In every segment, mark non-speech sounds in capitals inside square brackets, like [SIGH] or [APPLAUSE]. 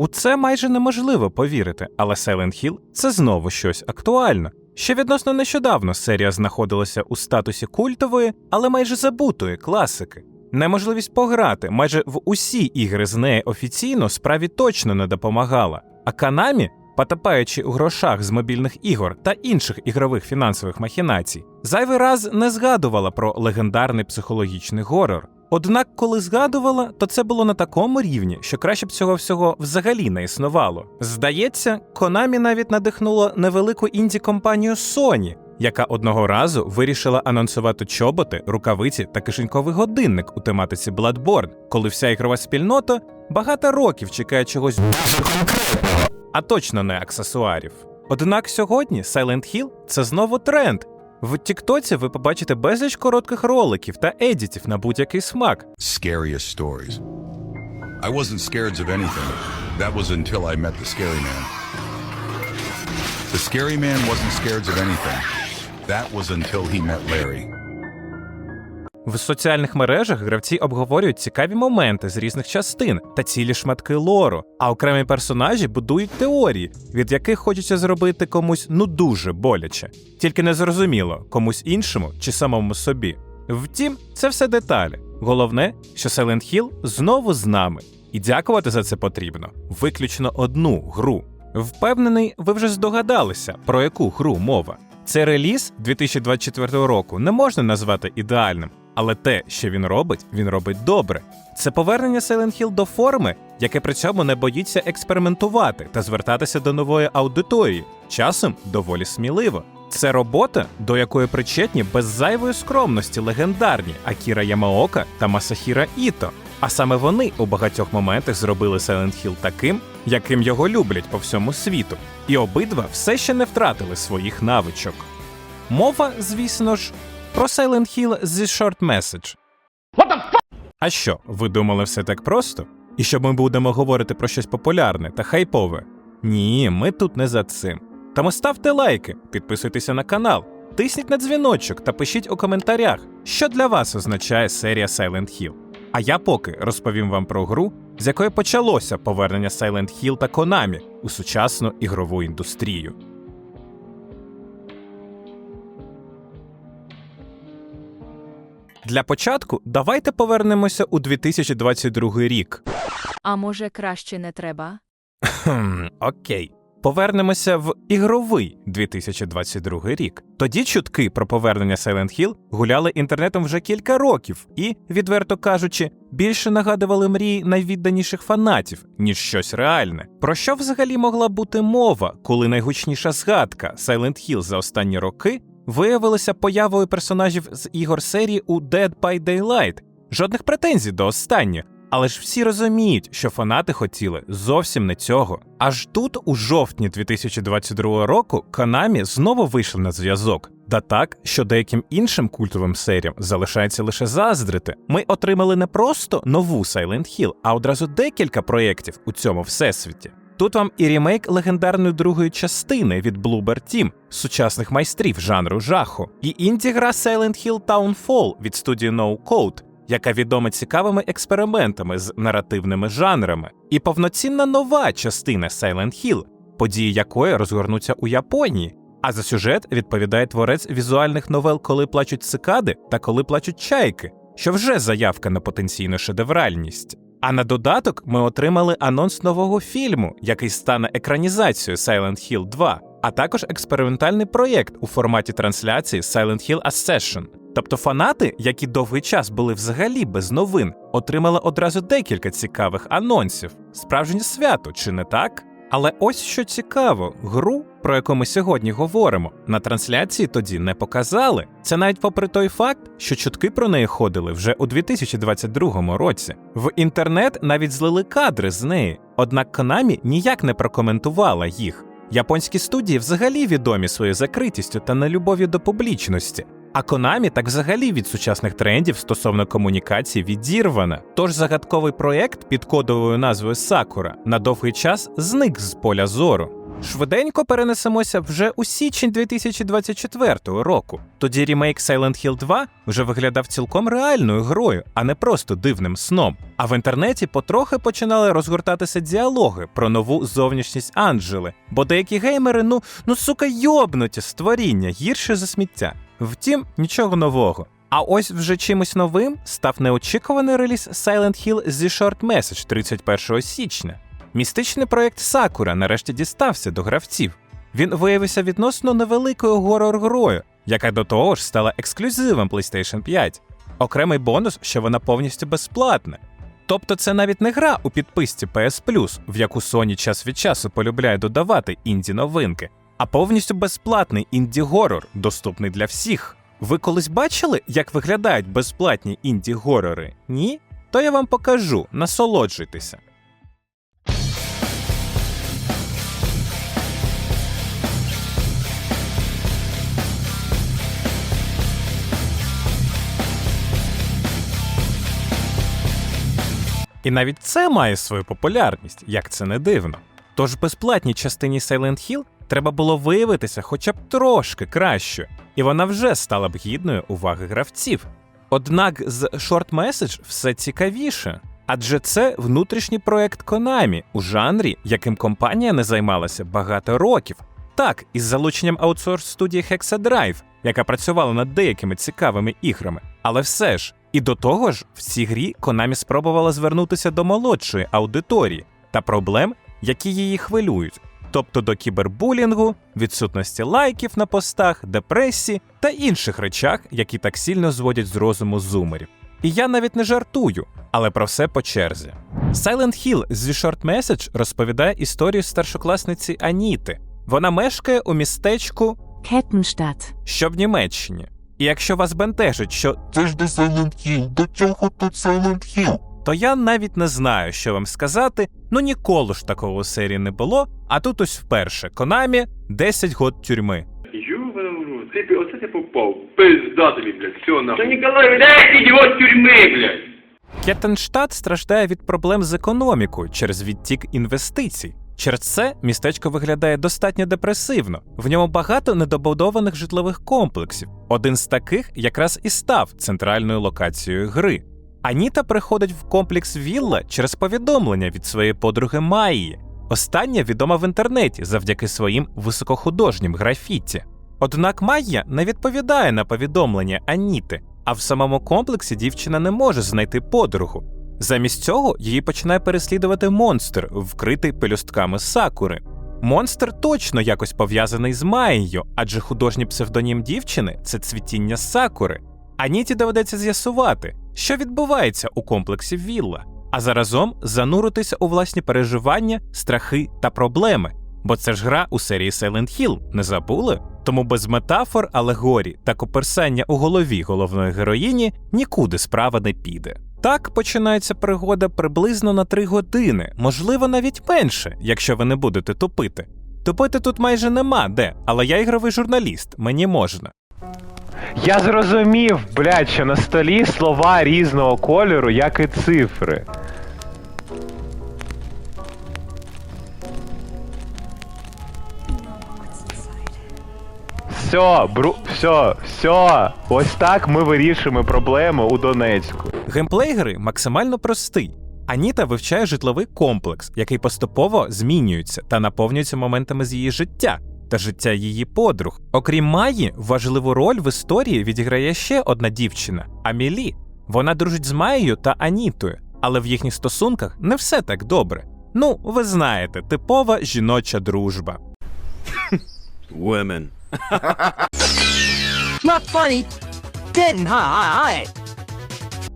У це майже неможливо повірити, але Silent Hill – це знову щось актуальне. Ще відносно нещодавно серія знаходилася у статусі культової, але майже забутої класики. Неможливість пограти майже в усі ігри з неї офіційно справі точно не допомагала. А Канамі, потопаючи у грошах з мобільних ігор та інших ігрових фінансових махінацій, зайвий раз не згадувала про легендарний психологічний горор. Однак, коли згадувала, то це було на такому рівні, що краще б цього всього взагалі не існувало. Здається, Konami навіть надихнуло невелику інді-компанію Sony, яка одного разу вирішила анонсувати чоботи, рукавиці та кишеньковий годинник у тематиці Bloodborne, коли вся ігрова спільнота багато років чекає чогось конкретного, а точно не аксесуарів. Однак сьогодні Silent Hill – це знову тренд. В Тіктоці ви побачите безліч коротких роликів та едітів на будь-який смак. scariest stories. I wasn't scared of anything. That was until I met the scary man. The scary man wasn't scared of anything. That was until he met Larry. В соціальних мережах гравці обговорюють цікаві моменти з різних частин та цілі шматки лору, а окремі персонажі будують теорії, від яких хочеться зробити комусь ну дуже боляче, тільки не зрозуміло комусь іншому чи самому собі. Втім, це все деталі. Головне, що Silent Hill знову з нами, і дякувати за це потрібно виключно одну гру. Впевнений, ви вже здогадалися, про яку гру мова. Цей реліз 2024 року не можна назвати ідеальним, але те, що він робить, він робить добре. Це повернення Silent Hill до форми, яке при цьому не боїться експериментувати та звертатися до нової аудиторії, часом доволі сміливо. Це робота, до якої причетні без зайвої скромності легендарні Акіра Ямаока та Масахіра Іто. А саме вони у багатьох моментах зробили Silent Hill таким, яким його люблять по всьому світу, і обидва все ще не втратили своїх навичок. Мова, звісно ж, про Silent Hill зі Short Message. А що, ви думали все так просто? І що ми будемо говорити про щось популярне та хайпове? Ні, ми тут не за цим. Тому ставте лайки, підписуйтеся на канал, тисніть на дзвіночок та пишіть у коментарях, що для вас означає серія Silent Hill. А я поки розповім вам про гру, з якої почалося повернення Silent Hill та Konami у сучасну ігрову індустрію. Для початку давайте повернемося у 2022 рік. А може, краще не треба? Хм, окей. Повернемося в ігровий 2022 рік. Тоді чутки про повернення Silent Hill гуляли інтернетом вже кілька років і, відверто кажучи, більше нагадували мрії найвідданіших фанатів, ніж щось реальне. Про що взагалі могла бути мова, коли найгучніша згадка Silent Hill за останні роки виявилася появою персонажів з ігор серії у Dead by Daylight? Жодних претензій до останнього. Але ж всі розуміють, що фанати хотіли зовсім не цього. Аж тут, у жовтні 2022 року, Konami знову вийшли на зв'язок. Да так, що деяким іншим культовим серіям залишається лише заздрити. Ми отримали не просто нову Silent Hill, а одразу декілька проєктів у цьому всесвіті. Тут вам і ремейк легендарної другої частини від Bloober Team, сучасних майстрів жанру жаху, і інді-гра Silent Hill Townfall від студії No Code, яка відома цікавими експериментами з наративними жанрами, і повноцінна нова частина Silent Hill, події якої розгорнуться у Японії. А за сюжет відповідає творець візуальних новел Коли плачуть цикади та Коли плачуть чайки, що вже заявка на потенційну шедевральність. А на додаток ми отримали анонс нового фільму, який стане екранізацією Silent Hill 2, а також експериментальний проєкт у форматі трансляції Silent Hill Accession. Тобто фанати, які довгий час були взагалі без новин, отримали одразу декілька цікавих анонсів. Справжнє свято, чи не так? Але ось що цікаво, гру, про яку ми сьогодні говоримо, на трансляції тоді не показали. Це навіть попри той факт, що чутки про неї ходили вже у 2022 році. В інтернет навіть злили кадри з неї, однак Konami ніяк не прокоментувала їх. Японські студії взагалі відомі своєю закритістю та нелюбов'ю до публічності. А Konami так взагалі від сучасних трендів стосовно комунікації відірвана. Тож загадковий проєкт під кодовою назвою Sakura на довгий час зник з поля зору. Швиденько перенесемося вже у січень 2024 року. Тоді рімейк Silent Hill 2 вже виглядав цілком реальною грою, а не просто дивним сном. А в інтернеті потрохи починали розгортатися діалоги про нову зовнішність Анджели, бо деякі геймери, ну ну сука, йобнуті створіння гірше за сміття. Втім, нічого нового. А ось вже чимось новим став неочікуваний реліз Silent Hill зі Short Message 31 січня. Містичний проєкт Сакура нарешті дістався до гравців. Він виявився відносно невеликою горор-грою, яка до того ж стала ексклюзивом PlayStation 5. Окремий бонус, що вона повністю безплатна. Тобто це навіть не гра у підписці PS Plus, в яку Sony час від часу полюбляє додавати інді новинки, а повністю безплатний інді-горор, доступний для всіх. Ви колись бачили, як виглядають безплатні інді-горори? Ні? То я вам покажу, насолоджуйтеся. І навіть це має свою популярність, як це не дивно. Тож безплатній частині Silent Hill треба було виявитися хоча б трошки кращою, і вона вже стала б гідною уваги гравців. Однак з Short Message все цікавіше, адже це внутрішній проект Konami у жанрі, яким компанія не займалася багато років. Так, із залученням аутсорс студії Hexadrive, яка працювала над деякими цікавими іграми. Але все ж, і до того ж, в цій грі Konami спробувала звернутися до молодшої аудиторії та проблем, які її хвилюють, тобто до кібербулінгу, відсутності лайків на постах, депресії та інших речах, які так сильно зводять з розуму зумерів. І я навіть не жартую, але про все по черзі. Silent Hill зі Short Message розповідає історію старшокласниці Аніти. Вона мешкає у містечку, Kettenstadt. що в Німеччині. І якщо вас бентежить, що Це ж не Silent Hill, до чого тут Silent Hill? то я навіть не знаю, що вам сказати. Ну ніколи ж такого у серії не було. А тут ось вперше Конамі 10 год тюрми. Ёбаный в рот. Ты, оце ти попав. Пизда тобі, блядь. Все, нахуй. Та Ніколай, дай ідіот тюрми, блядь. Кетенштадт страждає від проблем з економікою через відтік інвестицій. Через це містечко виглядає достатньо депресивно. В ньому багато недобудованих житлових комплексів. Один з таких якраз і став центральною локацією гри. Аніта приходить в комплекс Вілла через повідомлення від своєї подруги Майї. Остання відома в інтернеті завдяки своїм високохудожнім графіті. Однак Майя не відповідає на повідомлення Аніти, а в самому комплексі дівчина не може знайти подругу. Замість цього її починає переслідувати монстр, вкритий пелюстками сакури. Монстр точно якось пов'язаний з Майєю, адже художній псевдонім дівчини це цвітіння сакури. Аніті доведеться з'ясувати, що відбувається у комплексі Вілла, а заразом зануритися у власні переживання, страхи та проблеми. Бо це ж гра у серії Silent Hill, не забули? Тому без метафор, алегорій та коперсання у голові головної героїні нікуди справа не піде. Так починається пригода приблизно на 3 години, можливо, навіть менше, якщо ви не будете тупити. Тупити тут майже нема де, але я ігровий журналіст, мені можна. Я зрозумів, блядь, що на столі слова різного кольору, як і цифри. Все, бру... все, все. Ось так ми вирішуємо проблему у Донецьку. Геймплей гри максимально простий. Аніта вивчає житловий комплекс, який поступово змінюється та наповнюється моментами з її життя та життя її подруг. Окрім Маї, важливу роль в історії відіграє ще одна дівчина Амілі. Вона дружить з Маєю та Анітою, але в їхніх стосунках не все так добре. Ну, ви знаєте, типова жіноча дружба. Women. [LAUGHS] Not funny. Didn't I?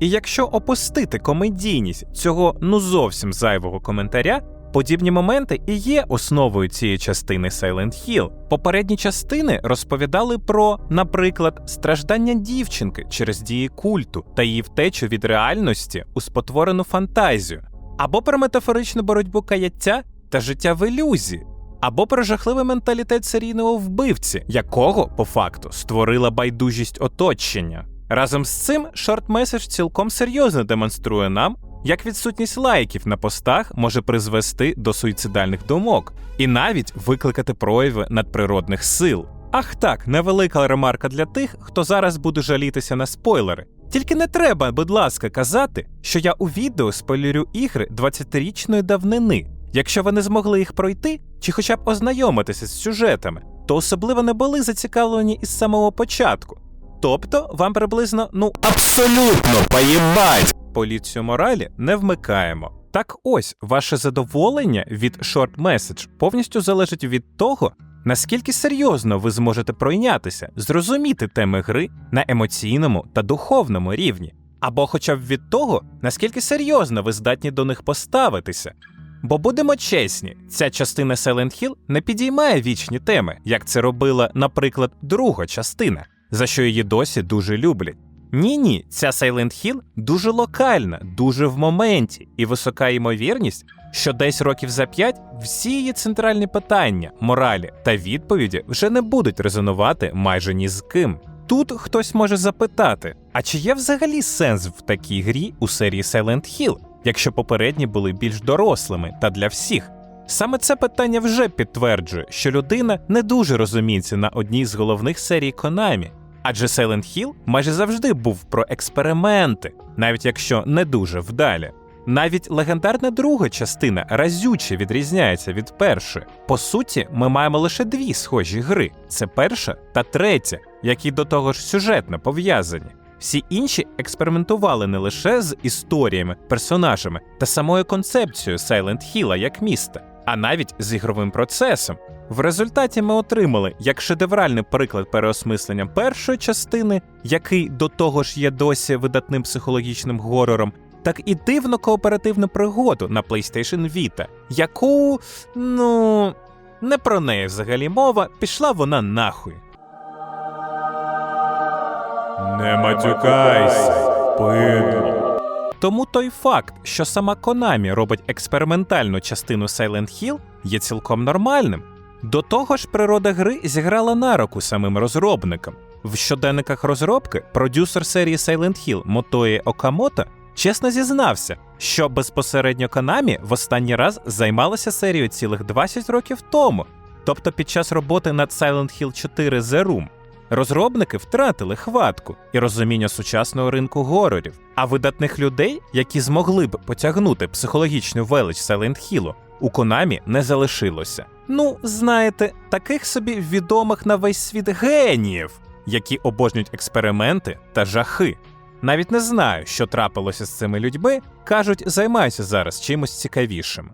І якщо опустити комедійність цього ну зовсім зайвого коментаря, подібні моменти і є основою цієї частини Silent Hill. Попередні частини розповідали про, наприклад, страждання дівчинки через дії культу та її втечу від реальності у спотворену фантазію, або про метафоричну боротьбу каяття та життя в ілюзії. Або про жахливий менталітет серійного вбивці, якого по факту створила байдужість оточення. Разом з цим Short Message цілком серйозно демонструє нам, як відсутність лайків на постах може призвести до суїцидальних думок і навіть викликати прояви надприродних сил. Ах так, невелика ремарка для тих, хто зараз буде жалітися на спойлери. Тільки не треба, будь ласка, казати, що я у відео спойлерю ігри 20-річної давнини. Якщо ви не змогли їх пройти чи хоча б ознайомитися з сюжетами, то особливо не були зацікавлені із самого початку. Тобто вам приблизно ну абсолютно поїбать. Поліцію моралі не вмикаємо. Так ось, ваше задоволення від short message повністю залежить від того, наскільки серйозно ви зможете пройнятися, зрозуміти теми гри на емоційному та духовному рівні, або хоча б від того, наскільки серйозно ви здатні до них поставитися. Бо будемо чесні, ця частина Silent Hill не підіймає вічні теми, як це робила, наприклад, друга частина, за що її досі дуже люблять. Ні, ні, ця Silent Hill дуже локальна, дуже в моменті, і висока ймовірність, що десь років за п'ять всі її центральні питання, моралі та відповіді вже не будуть резонувати майже ні з ким. Тут хтось може запитати: а чи є взагалі сенс в такій грі у серії Silent Hill, якщо попередні були більш дорослими та для всіх? Саме це питання вже підтверджує, що людина не дуже розуміється на одній з головних серій Konami. Адже Silent Hill майже завжди був про експерименти, навіть якщо не дуже вдалі. Навіть легендарна друга частина разюче відрізняється від першої. По суті, ми маємо лише дві схожі гри: це перша та третя, які до того ж сюжетно пов'язані. Всі інші експериментували не лише з історіями, персонажами та самою концепцією Silent Hill як міста, а навіть з ігровим процесом. В результаті ми отримали як шедевральний приклад переосмислення першої частини, який до того ж є досі видатним психологічним горором, так і дивно кооперативну пригоду на PlayStation Vita, яку, ну, не про неї взагалі мова, пішла вона нахуй. Не матюкайся, пидло. Тому той факт, що сама Konami робить експериментальну частину Silent Hill, є цілком нормальним. До того ж, природа гри зіграла на руку самим розробникам. В щоденниках розробки продюсер серії Silent Hill Мотої Окамото чесно зізнався, що безпосередньо Konami в останній раз займалася серією цілих 20 років тому, тобто під час роботи над Silent Hill 4 The Room. Розробники втратили хватку і розуміння сучасного ринку горорів, а видатних людей, які змогли б потягнути психологічну велич Silent Hill, у Konami не залишилося. Ну, знаєте, таких собі відомих на весь світ геніїв, які обожнюють експерименти та жахи. Навіть не знаю, що трапилося з цими людьми, кажуть, займаюся зараз чимось цікавішим.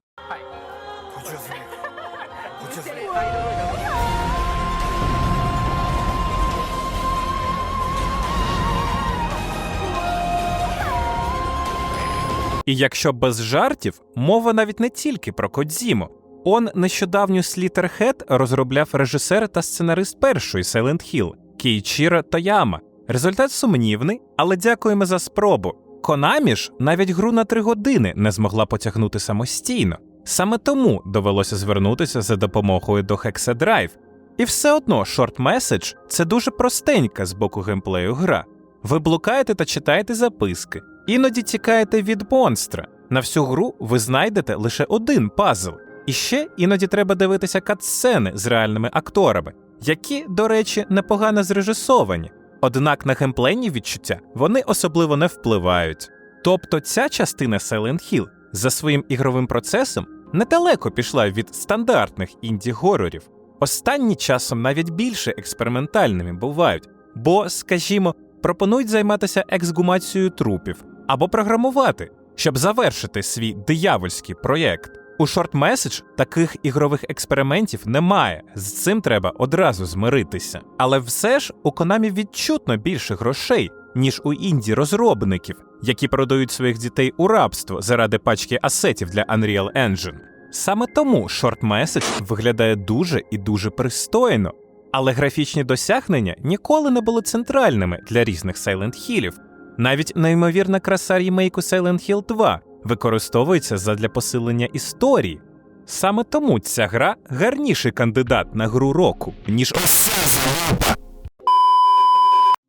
І якщо без жартів, мова навіть не тільки про Кодзіму. Он нещодавню Slitterhead розробляв режисер та сценарист першої Silent Hill Кейчіро Тояма. Результат сумнівний, але дякуємо за спробу. Konami ж навіть гру на три години не змогла потягнути самостійно. Саме тому довелося звернутися за допомогою до Hexadrive. І все одно Short Message – це дуже простенька з боку геймплею гра. Ви блукаєте та читаєте записки, іноді тікаєте від монстра. На всю гру ви знайдете лише один пазл. І ще іноді треба дивитися катсцени з реальними акторами, які, до речі, непогано зрежисовані. Однак на геймплейні відчуття вони особливо не впливають. Тобто ця частина Silent Hill за своїм ігровим процесом недалеко пішла від стандартних інді-горорів. Останні часом навіть більше експериментальними бувають, бо, скажімо, пропонують займатися ексгумацією трупів або програмувати, щоб завершити свій диявольський проєкт. У Short Message таких ігрових експериментів немає, з цим треба одразу змиритися. Але все ж у Konami відчутно більше грошей, ніж у інді розробників, які продають своїх дітей у рабство заради пачки асетів для Unreal Engine. Саме тому Short Message виглядає дуже і дуже пристойно. Але графічні досягнення ніколи не були центральними для різних Silent Hillів. Навіть неймовірна краса рімейку Silent Hill 2 використовується задля посилення історії. Саме тому ця гра гарніший кандидат на гру року, ніж.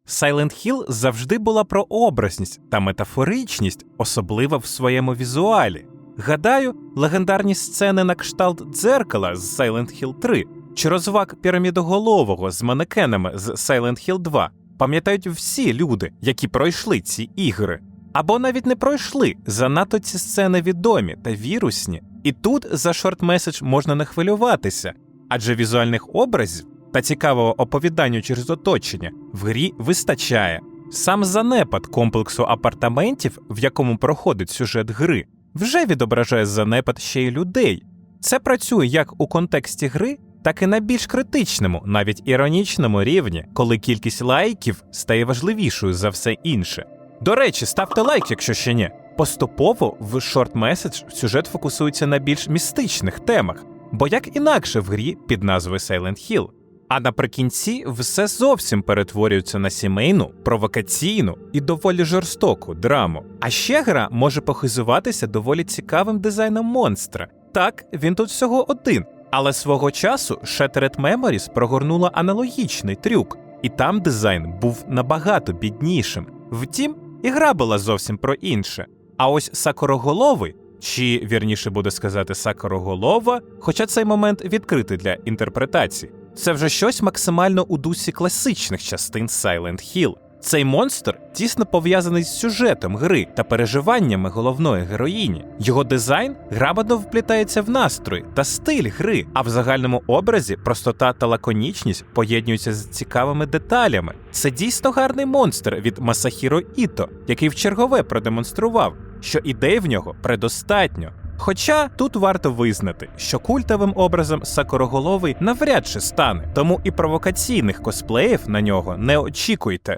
Silent Hill завжди була про образність та метафоричність, особливо в своєму візуалі. Гадаю, легендарні сцени на кшталт дзеркала з Silent Hill 3 чи розваг пірамідоголового з манекенами з Silent Hill 2 пам'ятають всі люди, які пройшли ці ігри. Або навіть не пройшли, занадто ці сцени відомі та вірусні, і тут за шорт-меседж можна не хвилюватися, адже візуальних образів та цікавого оповідання через оточення в грі вистачає. Сам занепад комплексу апартаментів, в якому проходить сюжет гри, вже відображає занепад ще й людей. Це працює як у контексті гри, так і на більш критичному, навіть іронічному рівні, коли кількість лайків стає важливішою за все інше. До речі, ставте лайк, якщо ще ні. Поступово в Short Message сюжет фокусується на більш містичних темах, бо як інакше в грі під назвою Silent Hill. А наприкінці все зовсім перетворюється на сімейну, провокаційну і доволі жорстоку драму. А ще гра може похизуватися доволі цікавим дизайном монстра. Так, він тут всього один, але свого часу Shattered Memories прогорнула аналогічний трюк, і там дизайн був набагато біднішим. Втім, і гра була зовсім про інше. А ось Сакороголовий, чи вірніше буде сказати Сакороголова, хоча цей момент відкритий для інтерпретації, це вже щось максимально у дусі класичних частин Silent Hill. Цей монстр тісно пов'язаний з сюжетом гри та переживаннями головної героїні. Його дизайн грамотно вплітається в настрой та стиль гри, а в загальному образі простота та лаконічність поєднуються з цікавими деталями. Це дійсно гарний монстр від Масахіро Іто, який в чергове продемонстрував, що ідей в нього предостатньо. Хоча тут варто визнати, що культовим образом Сакороголовий навряд чи стане, тому і провокаційних косплеїв на нього не очікуйте.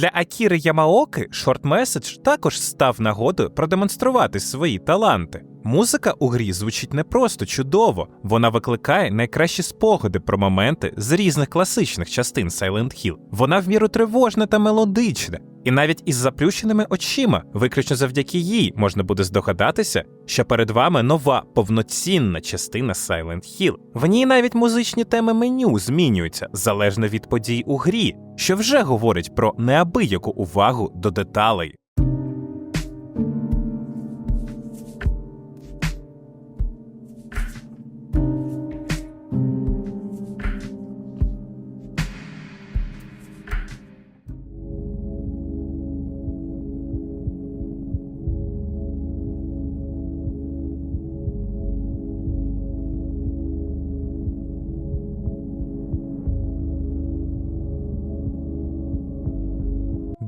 Для Акіри Ямаоки Message також став нагодою продемонструвати свої таланти. Музика у грі звучить не просто чудово, вона викликає найкращі спогади про моменти з різних класичних частин Silent Hill. Вона в міру тривожна та мелодична, і навіть із заплющеними очима, виключно завдяки їй, можна буде здогадатися, що перед вами нова повноцінна частина Silent Hill. В ній навіть музичні теми меню змінюються залежно від подій у грі, що вже говорить про неабияку увагу до деталей.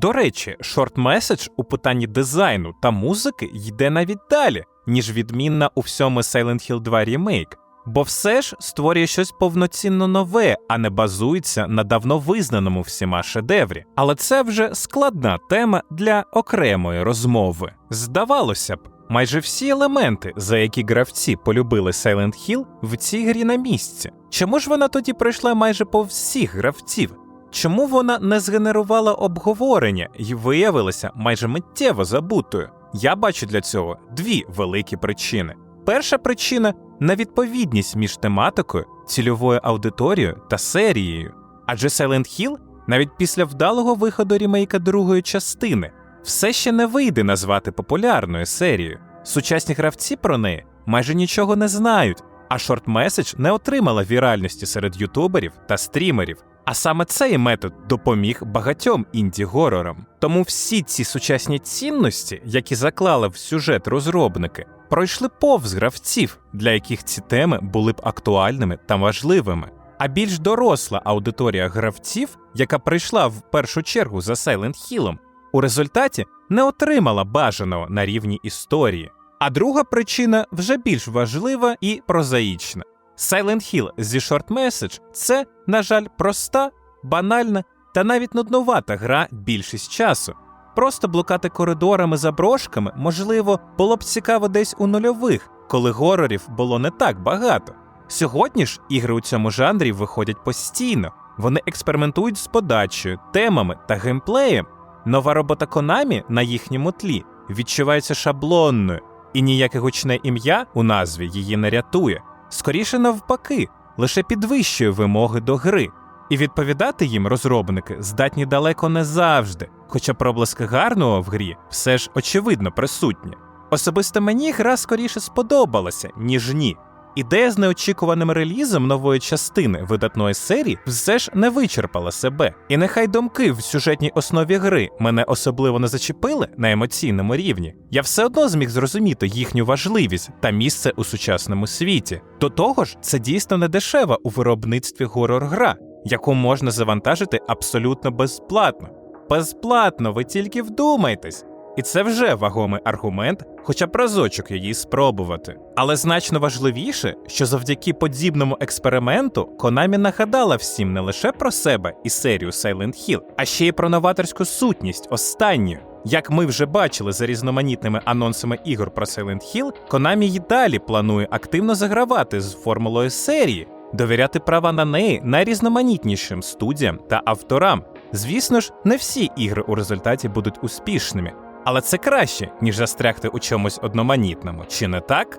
До речі, Message у питанні дизайну та музики йде навіть далі, ніж відмінна у всьому Silent Hill 2 ремейк. Бо все ж створює щось повноцінно нове, а не базується на давно визнаному всіма шедеврі. Але це вже складна тема для окремої розмови. Здавалося б, майже всі елементи, за які гравці полюбили Silent Hill, в цій грі на місці. Чому ж вона тоді пройшла майже по всіх гравців? Чому вона не згенерувала обговорення і виявилася майже миттєво забутою? Я бачу для цього дві великі причини. Перша причина невідповідність між тематикою, цільовою аудиторією та серією. Адже Silent Hill, навіть після вдалого виходу рімейка другої частини, все ще не вийде назвати популярною серією. Сучасні гравці про неї майже нічого не знають, а Short Message не отримала віральності серед ютуберів та стрімерів. А саме цей метод допоміг багатьом інді-горорам. Тому всі ці сучасні цінності, які заклали в сюжет розробники, пройшли повз гравців, для яких ці теми були б актуальними та важливими. А більш доросла аудиторія гравців, яка прийшла в першу чергу за Silent Hill'ом, у результаті не отримала бажаного на рівні історії. А друга причина вже більш важлива і прозаїчна. Silent Hill зі Short Message – це, на жаль, проста, банальна та навіть нуднувата гра більшість часу. Просто блукати коридорами за брошками, можливо, було б цікаво десь у нульових, коли горорів було не так багато. Сьогодні ж ігри у цьому жанрі виходять постійно. Вони експериментують з подачею, темами та геймплеєм. Нова робота Konami на їхньому тлі відчувається шаблонною, і ніяке гучне ім'я у назві її не рятує. Скоріше навпаки, лише підвищує вимоги до гри. І відповідати їм розробники здатні далеко не завжди, хоча проблиски гарного в грі все ж очевидно присутні. Особисто мені гра скоріше сподобалася, ніж ні. Ідея з неочікуваним релізом нової частини видатної серії все ж не вичерпала себе. І нехай думки в сюжетній основі гри мене особливо не зачепили на емоційному рівні, я все одно зміг зрозуміти їхню важливість та місце у сучасному світі. До того ж, це дійсно не дешева у виробництві горор-гра, яку можна завантажити абсолютно безплатно. Безплатно, ви тільки вдумайтесь. І це вже вагомий аргумент, хоча б разочок її спробувати. Але значно важливіше, що завдяки подібному експерименту Konami нагадала всім не лише про себе і серію Silent Hill, а ще й про новаторську сутність останньої. Як ми вже бачили за різноманітними анонсами ігор про Silent Hill, Konami й далі планує активно загравати з формулою серії, довіряти права на неї найрізноманітнішим студіям та авторам. Звісно ж, не всі ігри у результаті будуть успішними, але це краще, ніж застрягти у чомусь одноманітному, чи не так?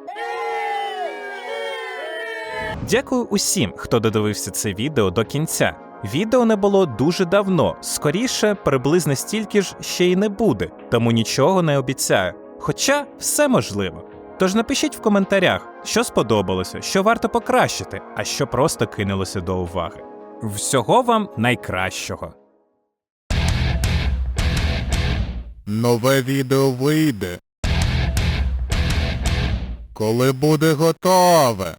Дякую усім, хто додивився це відео до кінця. Відео не було дуже давно, скоріше, приблизно стільки ж ще й не буде, тому нічого не обіцяю. Хоча все можливо. Тож напишіть в коментарях, що сподобалося, що варто покращити, а що просто кинулося до уваги. Всього вам найкращого! Нове відео вийде. Коли буде готове.